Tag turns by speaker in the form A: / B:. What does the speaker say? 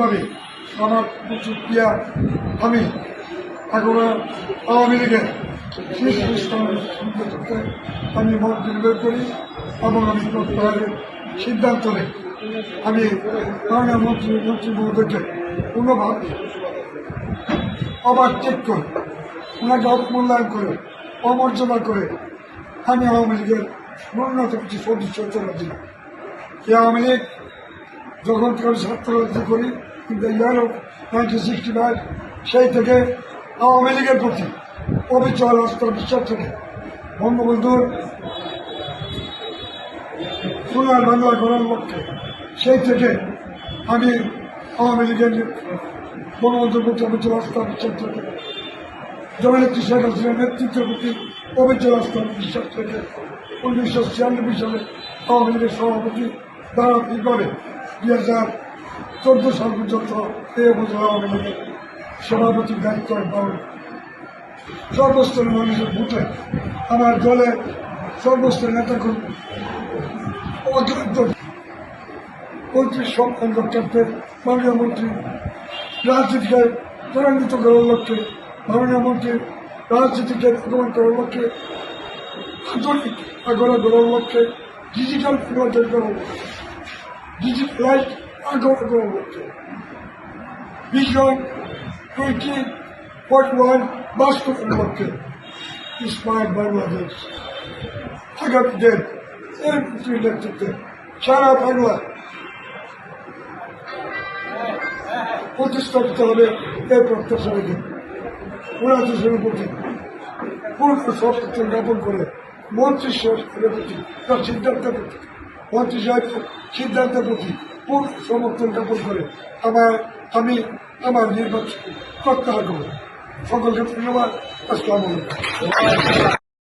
A: ভাবে আমার প্রতিক্রিয়া আমি এখন আওয়ামী লীগের স্থানের আমি মত বিনিয়োগ করি এবং আমি প্রত্যাহারের সিদ্ধান্ত নেই। আমি মাননীয় মন্ত্রী মন্ত্রী মহোদয়কে কোনোভাবে অবাচ্যেক করে, ওনাকে অবমূল্যায়ন করে, অমর্যাদা করে আমি আওয়ামী লীগের ন্যূনতম কিছু সদস্য রাজি না। এই আওয়ামী লীগ যখন করে ছাত্র করি, কিন্তু ইয়ার নাইনটিন সিক্সটি ফাইভ সেই থেকে আওয়ামী লীগের প্রতি অবিচল আস্থা বিশ্বাস থেকে। বঙ্গবন্ধুর সোনার বাংলা করার লক্ষ্যে সেই থেকে আমি আওয়ামী লীগের বঙ্গবন্ধুর প্রতি অবিচল আস্থা বিশ্বাস থেকে জননেত্রী শেখ হাসিনার নেতৃত্বের প্রতি অবিচল আস্থা বিশ্বাস থেকে উনিশশো ছিয়ানব্বই সালে আওয়ামী লীগের সভাপতি ধারাবাহিকভাবে দুই হাজার চোদ্দ সাল পর্যন্ত এই উপজেলা আওয়ামী লীগের সভাপতির দায়িত্ব পালন। সর্বস্তরের মানুষের ভোটে আমার দলে সর্বস্তরের নেতাকর্মী অক্লান্ত মন্ত্রীর সম্মান রক্ষার্থে মাননীয় মন্ত্রী রাজনীতিকে ত্বরান্বিত করার লক্ষ্যে, মাননীয় মন্ত্রী রাজনীতিকে আগমন করার লক্ষ্যে আধুনিক আগরা করার লক্ষ্যে ডিজিটাল করার লক্ষ্যে। ডিজিটালাইজ আগমন করার লক্ষ্যে ভিশন টোয়েন্টি ফর্টি ওয়ান বাস্তবের লক্ষ্যে স্মার্ট বাংলাদেশ আগামী দিন এই মন্ত্রীর নেতৃত্বে সারা বাংলা প্রতিষ্ঠাপিত হবে এই প্রত্যাশা রেখে পুরাদেশের প্রতি পূর্ণ সমর্থন জ্ঞাপন করে মন্ত্রী সাহেবের প্রতি তার সিদ্ধান্তের প্রতি মন্ত্রী সাহেবের সিদ্ধান্তের প্রতি পূর্ণ সমর্থন জ্ঞাপন করে। আমার আমি আমার নির্বাচন প্রত্যাহার করব সকলকে ধন্যবাদ আসসালামু